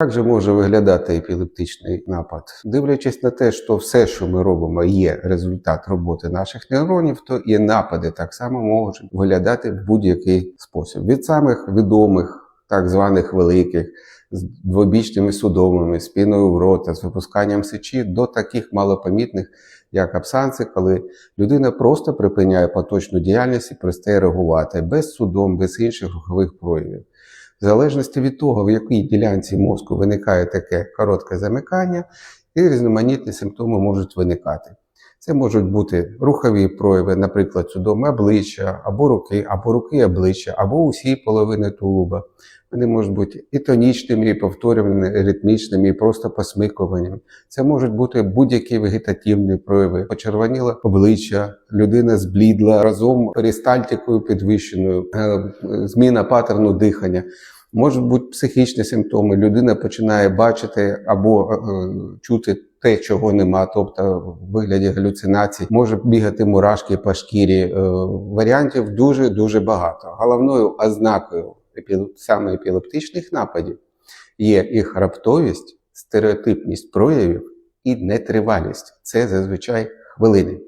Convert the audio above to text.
Як же може виглядати епілептичний напад? Дивлячись на те, що все, що ми робимо, є результат роботи наших нейронів, то і напади так само можуть виглядати в будь-який спосіб. Від самих відомих, так званих великих, з двобічними судомами, спіною в рота, з випусканням сечі, до таких малопомітних, як абсанси, коли людина просто припиняє поточну діяльність і перестає реагувати без судом, без інших рухових проявів. В залежності від того, в якій ділянці мозку виникає таке коротке замикання, і різноманітні симптоми можуть виникати. Це можуть бути рухові прояви, наприклад, судоми обличчя, або руки, або руки обличчя, або усі половини тулуба. Вони можуть бути і тонічними, і повторюваними, і ритмічними, і просто посмикуваннями. Це можуть бути будь-які вегетативні прояви, почервоніло обличчя, людина зблідла разом перистальтикою підвищеною, е, зміна паттерну дихання. Можуть бути психічні симптоми. Людина починає бачити або е, чути те, чого нема, тобто в вигляді галюцинацій, може бігати мурашки по шкірі. Е, варіантів дуже дуже багато. Головною ознакою саме епілептичних нападів є їх раптовість, стереотипність проявів і нетривалість. Це зазвичай хвилини.